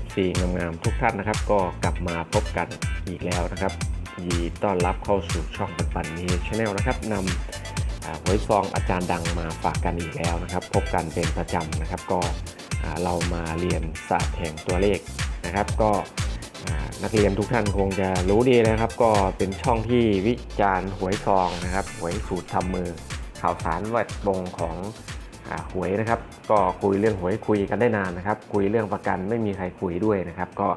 FC งามๆทุกท่านนะครับ ก็กลับมาพบกันอีกแล้วนะครับยินดีต้อนรับเข้าสู่ช่องปันปันมีชาแนลนะครับนำหวยซองอาจารย์ดังมาฝากกันอีกแล้วนะครับ พบกันเป็นประจำนะครับ ก็เรามาเรียนศาสตร์แห่งตัวเลขนะครับ ก็นักเรียนทุกท่านคงจะรู้ดีนะครับ ก็เป็นช่องที่วิจารณ์หวยซองนะครับหวยสูตรทำมือข่าวสารแวดวงของ หวยนะครับ ก็คุยเรื่องหวยคุยกันได้นานนะครับ คุยเรื่องประกันไม่มีใครคุยด้วยนะครับ ก็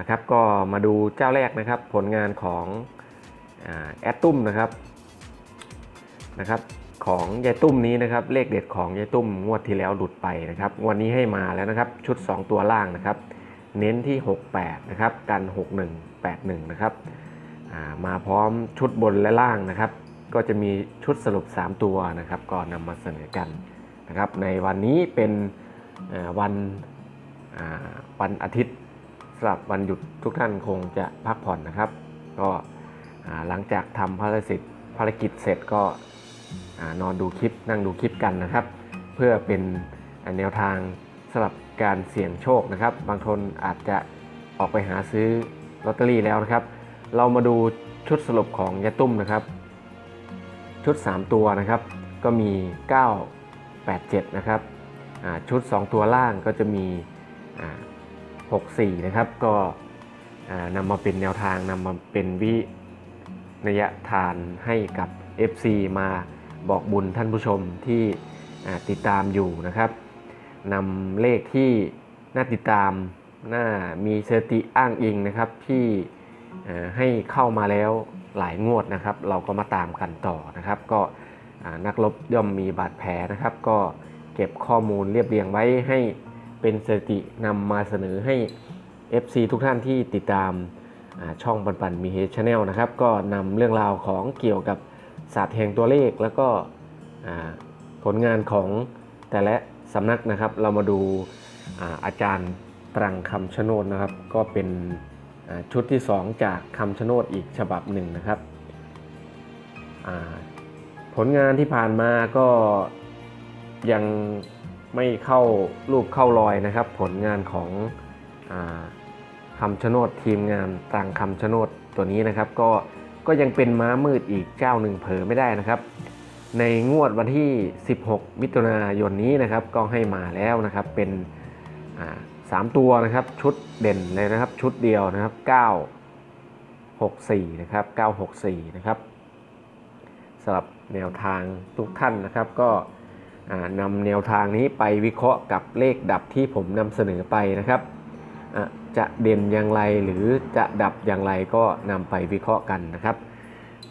นะครับก็มาดูเจ้าแรกนะครับ ผลงานของอแอดตุ้มนะครับนะครับของยายตุ้มนี้นะครับ เลขเด็ดของยายตุ้มงวดที่แล้วหลุดไปนะครับวดนี้ให้มาแล้วนะครับ ชุด 2 ตัวล่างนะครับ เน้นที่ 68 นะครับ กัน 6181 นะครับมาพร้อมชุดบนและล่างนะครับ ก็จะมีชุดสรุป 3 ตัวนะครับ ก็นำมาเสนอกันนะครับ ในวันนี้เป็นวันวันอาทิตย์สำหรับวันหยุดทุกท่านคงจะพักผ่อนนะครับ ก็หลังจากทำภารกิจภารกิจเสร็จก็นอนดูคลิปนั่งดูคลิปกันนะครับ เพื่อเป็นแนวทางสำหรับการเสี่ยงโชคนะครับ บางคนอาจจะออกไปหาซื้อลอตเตอรี่แล้วนะครับ เรามาดูชุดสรุปของยาตุ้มนะครับ ชุด 3 ตัวนะครับ ก็มี 9 8 7 นะครับชุด 2 ตัวล่างก็จะมี6 4 นะครับ ก็นำมาเป็นแนวทางนำมาเป็นวินยทานให้กับ FC มาบอกบุญท่านผู้ชมที่ติดตามอยู่นะครับนำเลขที่น่าติดตามน่ามีสติอ้างอิงนะครับที่ให้เข้ามาแล้ว หลายงวดนะครับ เราก็มาตามกันต่อนะครับ ก็นักรบย่อมมีบาดแผลนะครับ ก็เก็บข้อมูลเรียบเรียงไว้ให้เป็นสถิตินำมาเสนอให้ FC ทุกท่านที่ติดตามช่องปันปันมีเฮชแนลนะครับ ก็นำเรื่องราวของเกี่ยวกับศาสตร์แห่งตัวเลข แล้วก็ผลงานของแต่ละสำนักนะครับ เรามาดูอาอาจารย์ตรังคำชะโนดนะครับ ก็เป็น ชุดที่ 2 จากคำชะโนดอีกฉบับหนึ่งนะครับ ผลงานที่ผ่านมาก็ยังไม่เข้ารูปเข้ารอยนะครับ ผลงานของอคำชะโนดทีมงานต่างคำชะโนดตัวนี้นะครับ ก็ก็ยังเป็นม้ามืดอีกเจ้าหนึ่งเผลอไม่ได้นะครับ ในงวดวันที่ 16 มิถุนายนนี้นะครับ ก็ให้มาแล้วนะครับเป็น อ่าสามตัวนะครับชุดเด่นเลยนะครับชุดเดียวนะครับ 964 นะครับ 964 นะครับสำหรับแนวทางทุกท่านนะครับ ก็นำแนวทางนี้ไปวิเคราะห์กับเลขดับที่ผมนำเสนอไปนะครับจะเด่นอย่างไรหรือจะดับอย่างไรก็นำไปวิเคราะห์กันนะครับ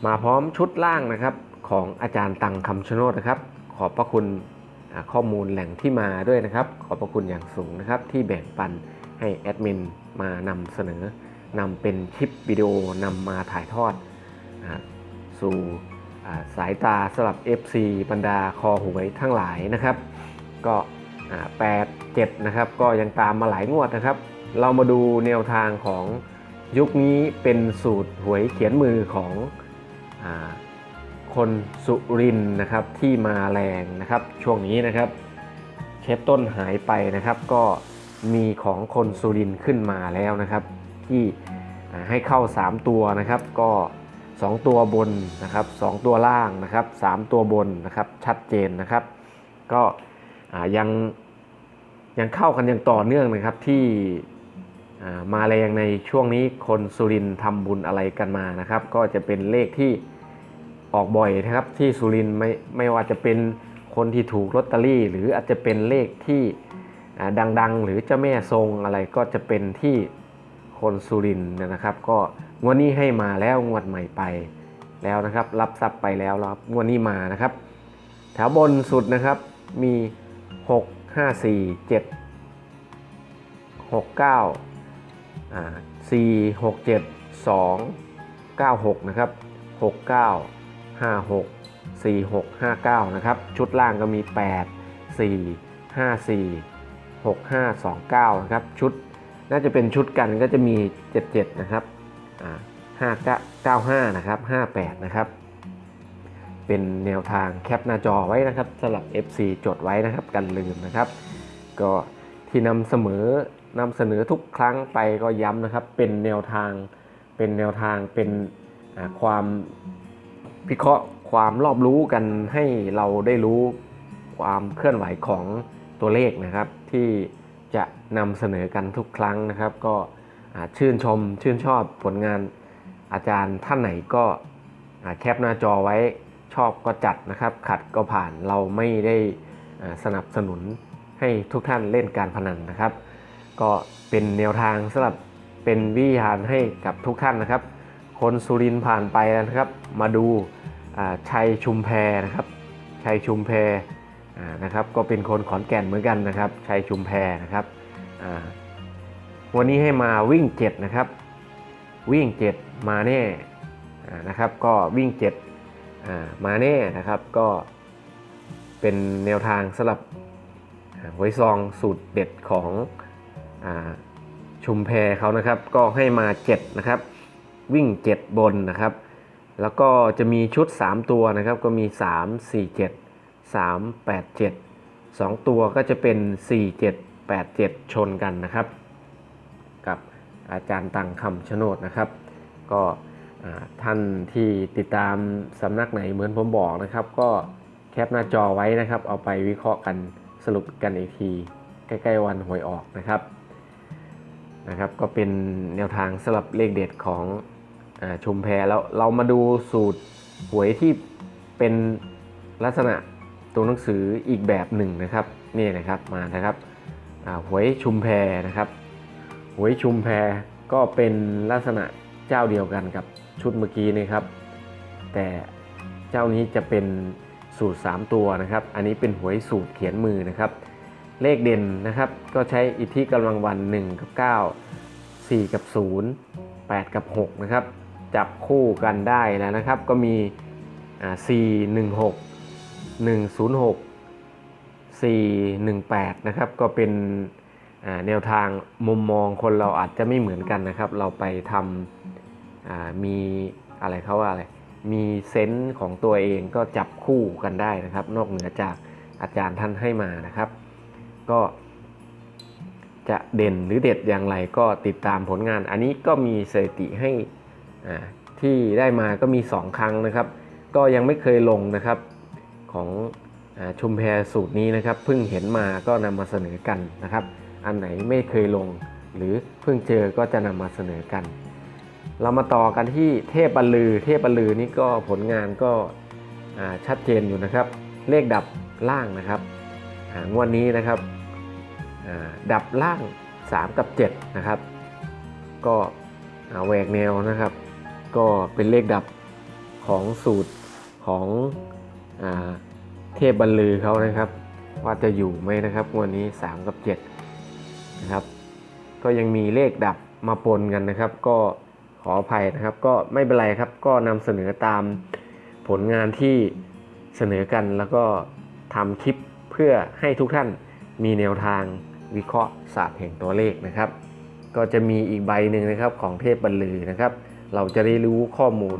มาพร้อมชุดล่างนะครับของอาจารย์ตังคำชโนดนะครับ ขอบพระคุณ ข้อมูลแหล่งที่มาด้วยนะครับ ขอบพระคุณอย่างสูงนะครับ ที่แบ่งปันให้แอดมินมานำเสนอนำเป็นคลิปวิดีโอนำมาถ่ายทอดสู่สายตาสำหรับ FC บรรดาคอหวยทั้งหลายนะครับ ก็แปดเจ็ดนะครับ ก็ยังตามมาหลายงวดนะครับ เรามาดูแนวทางของยุคนี้เป็นสูตรหวยเขียนมือของอ คนสุรินนะครับที่มาแรงนะครับ ช่วงนี้นะครับเชฟต้นหายไปนะครับ ก็มีของคนสุรินขึ้นมาแล้วนะครับ ที่ให้เข้า 3 ตัวนะครับ ก็ 2 ตัวบนนะครับ 2 ตัวล่างนะครับ 3 ตัวบนนะครับชัดเจนนะครับ ก็ยังยังเข้ากันอย่างต่อเนื่องนะครับที่มาแรงในช่วงนี้คนสุรินทร์ทำบุญอะไรกันมานะครับ ก็จะเป็นเลขที่ ออกบ่อยนะครับที่สุรินไม่ไม่ว่าจะเป็นคนที่ถูกลอตเตอรี่ หรืออาจจะเป็นเลขที่ดังๆ หรือเจ้าแม่ทรงอะไรก็จะเป็นที่คนสุรินนะครับ ก็งวดนี้ให้มาแล้วงวดใหม่ไปแล้วนะครับ รับทรัพย์ไปแล้วรับงวดนี้มานะครับแถวบนสุดนะครับมี 6 5 4 7 6 9อ่า4 6 7 2 9 6 นะครับ 69 56 46 59 นะครับ ชุดล่างก็มี 8 4 5 4 6 5 2 9 นะครับ ชุดน่าจะเป็นชุดกันก็จะมี 77 นะครับอ่า595 นะครับ 58 นะครับ เป็นแนวทางแคปหน้าจอไว้นะครับสำหรับ FC จดไว้นะครับ กันลืมนะครับ ก็ที่นำเสมอนำเสนอทุกครั้งไปก็ย้ำนะครับ เป็นแนวทางเป็นแนวทางเป็นความ พิเคราะห์ความรอบรู้กันให้เราได้รู้ความเคลื่อนไหวของตัวเลขนะครับ ที่จะนำเสนอกันทุกครั้งนะครับ ก็ชื่นชมชื่นชอบผลงานอาจารย์ท่านไหนก็แคปหน้าจอไว้ชอบก็จัดนะครับ ขัดก็ผ่านเราไม่ได้สนับสนุนให้ทุกท่านเล่นการพนันนะครับ ก็เป็นแนวทางสำหรับเป็นวิทยานให้กับทุกท่านนะครับ คนสุรินทร์ผ่านไปแล้วนะครับ มาดูชัยชุมแพนะครับ ชัยชุมแพนะครับ ก็เป็นคนขอนแก่นเหมือนกันนะครับ ชัยชุมแพนะครับวันนี้ให้มาวิ่ง7นะครับ วิ่ง 7 มาแน่นะครับ ก็วิ่ง7มาแน่นะครับ ก็เป็นแนวทางสำหรับหวยซองสูตรเด็ดของอชุมแพเขานะครับ ก็ให้มา 7 นะครับ วิ่ง 7 บนนะครับ แล้วก็จะมีชุด 3 ตัวนะครับ ก็มี 3 4 7 3 8 7 2 ตัวก็จะเป็น 4 7 8 7 ชนกันนะครับ กับอาจารย์ตังคำชโนดนะครับ ก็ท่านที่ติดตามสำนักไหนเหมือนผมบอกนะครับ ก็แคปหน้าจอไว้นะครับ เอาไปวิเคราะห์กันสรุปกันอีกที ใกล้ๆวันหวยออกนะครับนะครับ ก็เป็นแนวทางสำหรับเลขเด็ดของ ชุมแพแล้วเรามาดูสูตรหวยที่เป็นลักษณะตัวหนังสืออีกแบบหนึ่งนะครับนี่นะครับมานะครับหวยชุมแพนะครับหวยชุมแพก็เป็นลักษณะเจ้าเดียวกันกับชุดเมื่อกี้นี่ครับ แต่เจ้านี้จะเป็นสูตร 3 ตัวนะครับ อันนี้เป็นหวยสูตรเขียนมือนะครับ เลขเด่นนะครับ ก็ใช้อิทธิกำลังวัน 1 กับ 9 4 กับ 0 8 กับ 6 นะครับ จับคู่กันได้แล้วนะครับ ก็มี 4 1 6 1 0 6 4 1 8 นะครับ ก็เป็นแนวทางมุมมองคนเราอาจจะไม่เหมือนกันนะครับ เราไปทำมีอะไรเขาว่าอะไร มีเซนส์ของตัวเองก็จับคู่กันได้นะครับ นอกเหนือจากอาจารย์ท่านให้มานะครับ ก็จะเด่นหรือเด็ดอย่างไรก็ติดตามผลงาน อันนี้ก็มีสถิติให้ ที่ได้มาก็มี 2 ครั้งนะครับ ก็ยังไม่เคยลงนะครับของอชุมแพรสูตรนี้นะครับเพิ่งเห็นมาก็นำมาเสนอกันนะครับ อันไหนไม่เคยลง หรือเพิ่งเจอก็จะนำมาเสนอกัน เรามาต่อกันที่เทพบรรลือ เทพบรรลือนี่ก็ผลงานก็ชัดเจนอยู่นะครับ เลขดับล่างนะครับอ่างวดนี้นะครับดับล่าง 3 กับ 7 นะครับ ก็แหวกแนวนะครับ ก็เป็นเลขดับของสูตรของอเทพบรรลือเขานะครับ ว่าจะอยู่ไหมนะครับวันนี้ 3 กับ7นะครับ ก็ยังมีเลขดับมาปนกันนะครับ ก็ขออภัยนะครับ ก็ไม่เป็นไรครับก็นำเสนอตามผลงานที่เสนอกันแล้วก็ทำคลิปเพื่อให้ทุกท่านมีแนวทางวิเคราะห์ศาสตร์แห่งตัวเลขนะครับ ก็จะมีอีกใบหนึ่งนะครับของเทพบรรลือนะครับ เราจะได้รู้ข้อมูล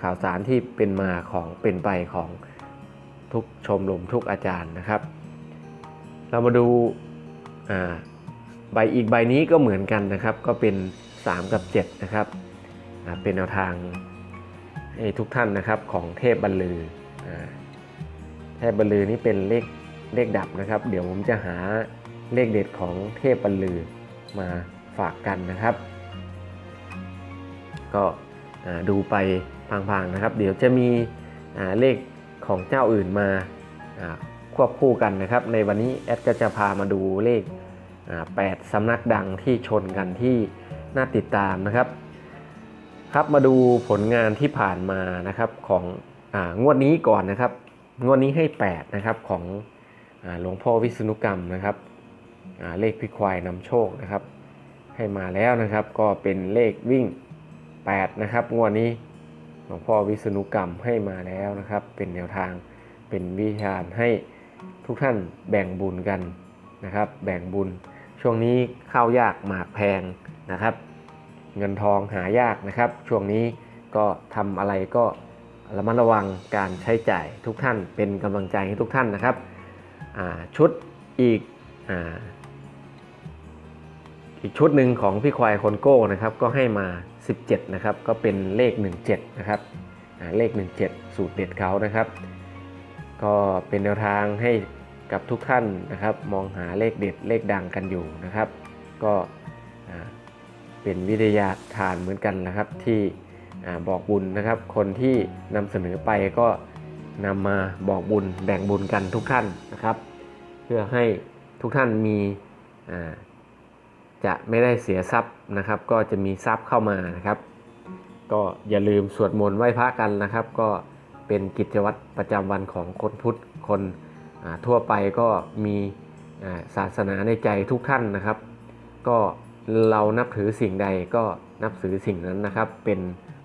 ข่าวสารที่เป็นมาของเป็นไปของทุกชมรมทุกอาจารย์นะครับ เรามาดูอ่าใบอีกใบนี้ก็เหมือนกันนะครับ ก็เป็น 3 กับ 7 นะครับเป็นแนวทางให้ทุกท่านนะครับของเทพบรรลืออเทพบรรลือนี่เป็นเลขเลขดับนะครับ เดี๋ยวผมจะหาเลขเด็ดของเทพบรรลือมาฝากกันนะครับ ก็ดูไปพังๆนะครับ เดี๋ยวจะมีเลขของเจ้าอื่นมาควบคู่กันนะครับ ในวันนี้แอดก็จะพามาดูเลข 8 สำนักดังที่ชนกันที่น่าติดตามนะครับ ครับมาดูผลงานที่ผ่านมานะครับขององวดนี้ก่อนนะครับ งวดนี้ให้ 8 นะครับของหลวงพ่อวิษณุกรรมนะครับเลขพิควายนำโชคนะครับ ให้มาแล้วนะครับก็เป็นเลขวิ่ง 8 นะครับงวดนี้หลวงพ่อวิษณุกรรมให้มาแล้วนะครับ เป็นแนวทางเป็นวิชาให้ทุกท่านแบ่งบุญกันนะครับ แบ่งบุญช่วงนี้ข้าวยากหมากแพงนะครับ เงินทองหายากนะครับ ช่วงนี้ก็ทำอะไรก็ระมัดระวังการใช้จ่ายทุกท่านเป็นกำลังใจให้ทุกท่านนะครับชุดอีกอ อีกชุดหนึ่งของพี่ควายคนโก้นะครับก็ให้มา 17นะครับก็เป็นเลข 17นะครับเลข 17 สูตรเด็ดเขานะครับ ก็เป็นแนวทางให้กับทุกท่านนะครับ มองหาเลขเด็ดเลขดังกันอยู่นะครับ ก็เป็นวิทยาทานเหมือนกันนะครับ ที่บอกบุญนะครับ คนที่นำเสนอไปก็นำมาบอกบุญแบ่งบุญกันทุกท่านนะครับ เพื่อให้ทุกท่านมีอ่า จะไม่ได้เสียทรัพย์นะครับ ก็จะมีทรัพย์เข้ามานะครับ ก็อย่าลืมสวดมนต์ไหว้พระกันนะครับ ก็เป็นกิจวัตรประจำวันของคนพุทธคนทั่วไปก็มีศาสนาในใจทุกท่านนะครับ ก็เรานับถือสิ่งใดก็นับถือสิ่งนั้นนะครับ เป็น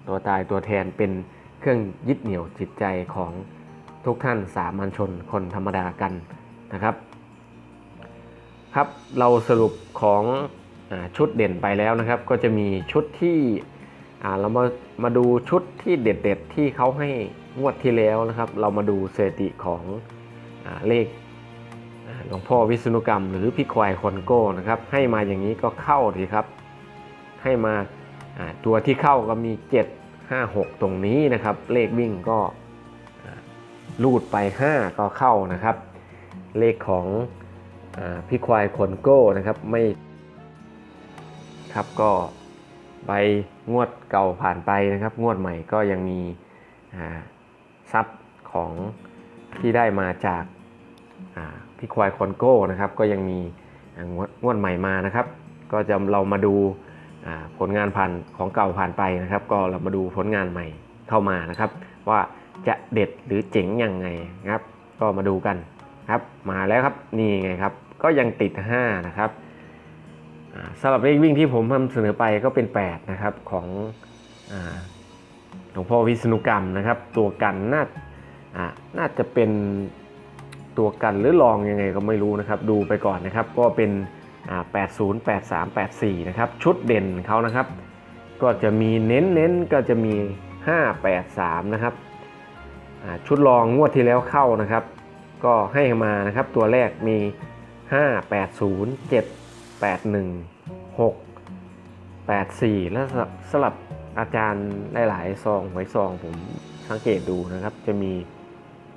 ตัวตายตัวแทนเป็นเครื่องยึดเหนี่ยวจิตใจของทุกท่านสามัญชนคนธรรมดากันนะครับ ครับเราสรุปของ ชุดเด่นไปแล้วนะครับ ก็จะมีชุดที่เรามามาดูชุดที่เด็ด ๆ ที่เขาให้งวดที่แล้วนะครับ เรามาดูสถิติของอเลขหลวงพ่อวิษณุกรรม หรือพี่ควายคอนโก้นะครับ ให้มาอย่างนี้ก็เข้าดีครับ ให้มาตัวที่เข้าก็มี 7 5 6 ตรงนี้นะครับ เลขวิ่งก็ลูดไป 5 ก็เข้านะครับ เลขของอพี่ควายคนโก้นะครับไม่ ครับก็ใบงวดเก่าผ่านไปนะครับ งวดใหม่ก็ยังมีทรัพย์ของที่ได้มาจากาพี่ควายคอนโก้นะครับก็ยังมีงวดงวดใหม่มานะครับ ก็จะเรามาดูาผลงานผ่านของเก่าผ่านไปนะครับ ก็เรามาดูผลงานใหม่เข้ามานะครับ ว่าจะเด็ดหรือเจ๋งยังไงครับ ก็มาดูกันครับมาแล้วครับนี่ไงครับ ก็ยังติด 5 นะครับ สำหรับเลขวิ่งที่ผมนำเสนอไปก็เป็น 8 นะครับของอาหลวงพ่อวิษณุกรรมนะครับ ตัวกันน่าาน่าจะเป็นตัวกันหรือรองยังไงก็ไม่รู้นะครับ ดูไปก่อนนะครับ ก็เป็นอ่า80 83 84 นะครับ ชุดเด่นเขานะครับ ก็จะมีเน้นเน้นก็จะมี 5 8 3 นะครับชุดรองงวดที่แล้วเข้านะครับ ก็ให้มานะครับ ตัวแรกมี 5 8 0 7 8 1 6 8 4 แล้วสลับอาจารย์หลายๆซองหวยซองผมสังเกตดูนะครับ จะมี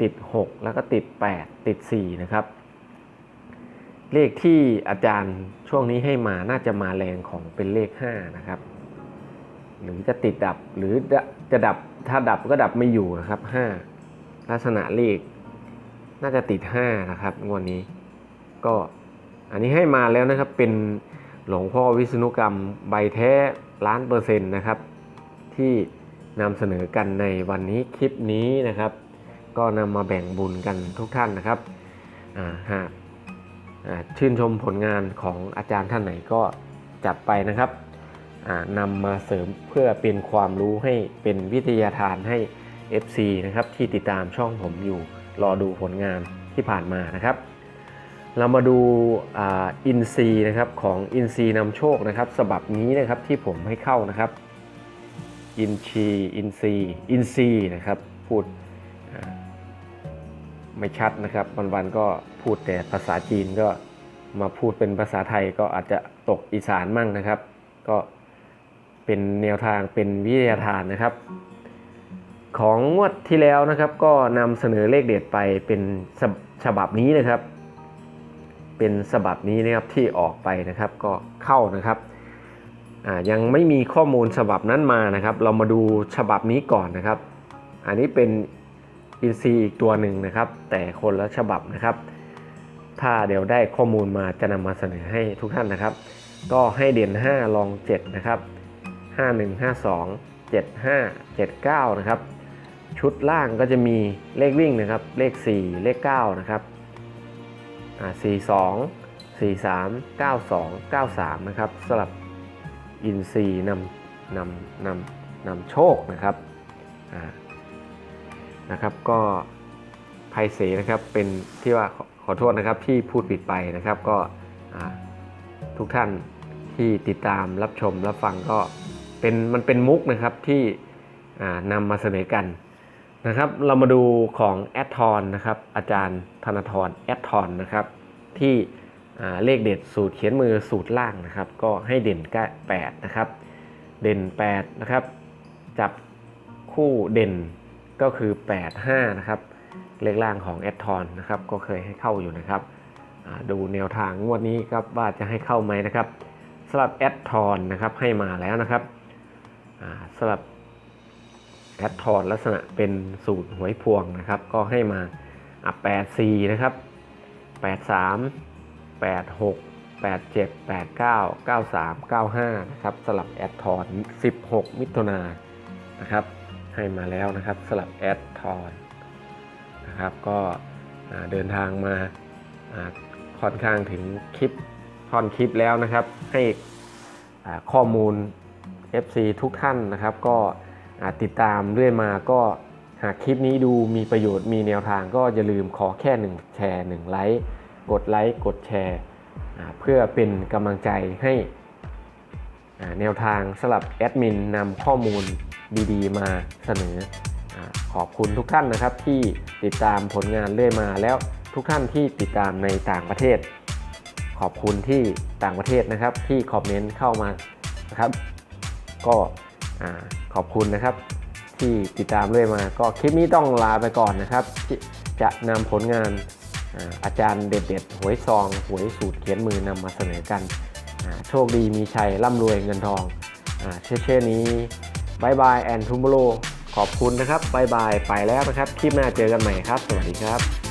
ติด 6 แล้วก็ติด 8 ติด 4 นะครับ เลขที่อาจารย์ช่วงนี้ให้มาน่าจะมาแรงของเป็นเลข 5 นะครับ หรือจะติดดับหรือจะดับถ้าดับก็ดับไม่อยู่นะครับ 5 ลักษณะเลขน่าจะติด 5 นะครับงวดนี้ก็ อันนี้ให้มาแล้วนะครับเป็นหลวงพ่อวิษณุกรรมใบแท้ล้านเปอร์เซ็นต์นะครับ ที่นำเสนอกันในวันนี้คลิปนี้นะครับ ก็นำมาแบ่งบุญกันทุกท่านนะครับหากชื่นชมผลงานของอาจารย์ท่านไหนก็จัดไปนะครับนำมาเสริมเพื่อเป็นความรู้ให้เป็นวิทยาทานให้ FC นะครับที่ติดตามช่องผมอยู่รอดูผลงานที่ผ่านมานะครับ เรามาดูอินซีนะครับของอินซีนำโชคนะครับฉบับนี้นะครับที่ผมให้เข้านะครับอินชีอินซีอินซีนะครับพูดไม่ชัดนะครับวันๆก็พูดแต่ภาษาจีนก็มาพูดเป็นภาษาไทยก็อาจจะตกอีสานมั่งนะครับ ก็เป็นแนวทางเป็นวิทยาทานนะครับ ของงวดที่แล้วนะครับก็นำเสนอเลขเด็ดไปเป็นฉบับนี้นะครับ เป็นฉบับนี้นะครับที่ออกไปนะครับก็เข้านะครับยังไม่มีข้อมูลฉบับนั้นมานะครับ เรามาดูฉบับนี้ก่อนนะครับ อันนี้เป็นอินซีอีกตัวหนึ่งนะครับ แต่คนละฉบับนะครับ ถ้าเดี๋ยวได้ข้อมูลมาจะนำมาเสนอให้ทุกท่านนะครับ ก็ให้เด่น 5 ลอง 7 นะครับ 51 52 75 79 นะครับ ชุดล่างก็จะมีเลขวิ่งนะครับ เลข 4 เลข 9 นะครับ 42 43 92 93 นะครับสลับอินซีนำนำนำนำโชคนะครับนะครับก็ไพเสนะครับเป็นที่ว่าขอขอโทษนะครับที่พูดผิดไปนะครับก็ทุกท่านที่ติดตามรับชมรับฟังก็เป็นมันเป็นมุกนะครับที่นำมาเสนอกัน นะครับ เรามาดูของแอดทอนนะครับ อาจารย์ธนทรแอดทอนนะครับ ที่เลขเด็ดสูตรเขียนมือสูตรล่างนะครับ ก็ให้เด่นก็8นะครับ เด่น 8 นะครับ จับคู่เด่นก็คือ 8 5 นะครับ เลขล่างของแอดทอนนะครับ ก็เคยให้เข้าอยู่นะครับดูแนวทางงวดนี้ครับว่าจะให้เข้าไหมนะครับสำหรับแอดทอนนะครับให้มาแล้วนะครับสำหรับ แอดทอนลักษณะเป็นสูตรหวยพวงนะครับ ก็ให้มาอะ84 นะครับ 83 86 87 89 93 95 นะครับสลับแอดทอน 16 มิถุนานะครับ ให้มาแล้วนะครับสลับแอดทอนนะครับ ก็เดินทางมาค่อนข้างถึงคลิปค่อนคลิปแล้วนะครับ ให้ข้อมูล FC ทุกท่านนะครับ ก็ ติดตามเรื่อยมาก็หากคลิปนี้ดูมีประโยชน์มีแนวทางก็อย่าลืมขอแค่1แชร์1ไลค์กดไลค์กดแชร์เพื่อเป็นกำลังใจให้แนวทางสลับแอดมินนำข้อมูลดีๆ มาเสนออขอบคุณทุกท่านนะครับที่ติดตามผลงานเรื่อยมาแล้วทุกท่านที่ติดตามในต่างประเทศ ขอบคุณที่ต่างประเทศนะครับที่คอมเมนต์เข้ามานะครับ ก็ ขอบคุณนะครับ ที่ติดตามเรื่อยมา ก็คลิปนี้ต้องลาไปก่อนนะครับที่จะนำผลงานอาอาจารย์เด็ดๆหวยซองหวยสูตรเขียนมือนำมาเสนอกัน โชคดีมีชัยร่ำรวยเงินทองเช่เช่นี้บายบายแอนทูมโบโลขอบคุณนะครับบายบายไปแล้วนะครับ คลิปหน้าเจอกันใหม่ครับ สวัสดีครับ